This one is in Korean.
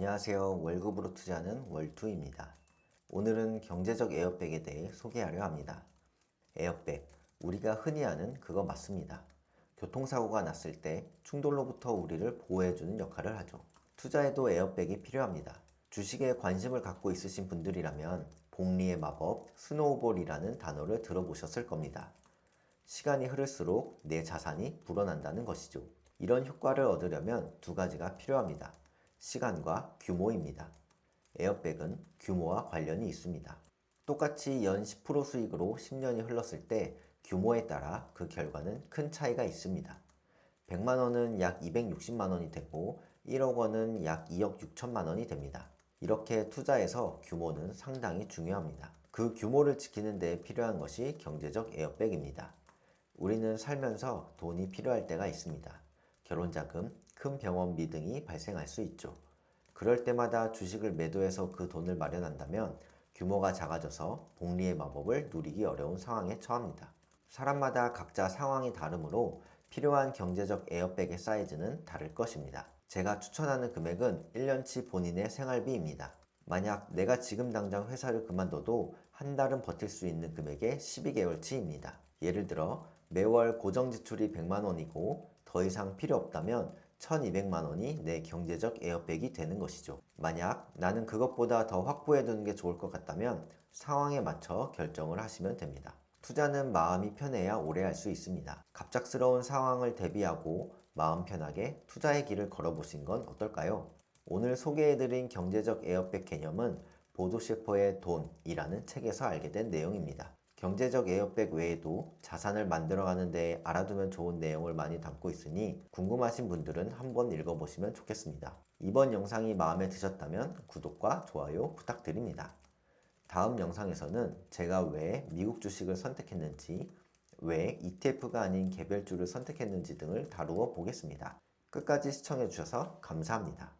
안녕하세요. 월급으로 투자하는 월투입니다. 오늘은 경제적 에어백에 대해 소개하려 합니다. 에어백, 우리가 흔히 아는 그거 맞습니다. 교통사고가 났을 때 충돌로부터 우리를 보호해주는 역할을 하죠. 투자에도 에어백이 필요합니다. 주식에 관심을 갖고 있으신 분들이라면 복리의 마법, 스노우볼이라는 단어를 들어보셨을 겁니다. 시간이 흐를수록 내 자산이 불어난다는 것이죠. 이런 효과를 얻으려면 두 가지가 필요합니다. 시간과 규모입니다. 에어백은 규모와 관련이 있습니다. 똑같이 연 10% 수익으로 10년이 흘렀을 때 규모에 따라 그 결과는 큰 차이가 있습니다. 100만 원은 약 260만 원이 되고 1억 원은 약 2억 6천만 원이 됩니다. 이렇게 투자에서 규모는 상당히 중요합니다. 그 규모를 지키는 데 필요한 것이 경제적 에어백입니다. 우리는 살면서 돈이 필요할 때가 있습니다. 결혼 자금, 큰 병원비 등이 발생할 수 있죠. 그럴 때마다 주식을 매도해서 그 돈을 마련한다면 규모가 작아져서 복리의 마법을 누리기 어려운 상황에 처합니다. 사람마다 각자 상황이 다르므로 필요한 경제적 에어백의 사이즈는 다를 것입니다. 제가 추천하는 금액은 1년치 본인의 생활비입니다. 만약 내가 지금 당장 회사를 그만둬도 한 달은 버틸 수 있는 금액의 12개월치입니다. 예를 들어 매월 고정 지출이 100만 원이고 더 이상 필요 없다면 1200만 원이 내 경제적 에어백이 되는 것이죠. 만약 나는 그것보다 더 확보해 두는 게 좋을 것 같다면 상황에 맞춰 결정을 하시면 됩니다. 투자는 마음이 편해야 오래 할 수 있습니다. 갑작스러운 상황을 대비하고 마음 편하게 투자의 길을 걸어보신 건 어떨까요? 오늘 소개해드린 경제적 에어백 개념은 보도 셰퍼의 돈이라는 책에서 알게 된 내용입니다. 경제적 에어백 외에도 자산을 만들어가는 데 알아두면 좋은 내용을 많이 담고 있으니 궁금하신 분들은 한번 읽어보시면 좋겠습니다. 이번 영상이 마음에 드셨다면 구독과 좋아요 부탁드립니다. 다음 영상에서는 제가 왜 미국 주식을 선택했는지, 왜 ETF가 아닌 개별주를 선택했는지 등을 다루어 보겠습니다. 끝까지 시청해주셔서 감사합니다.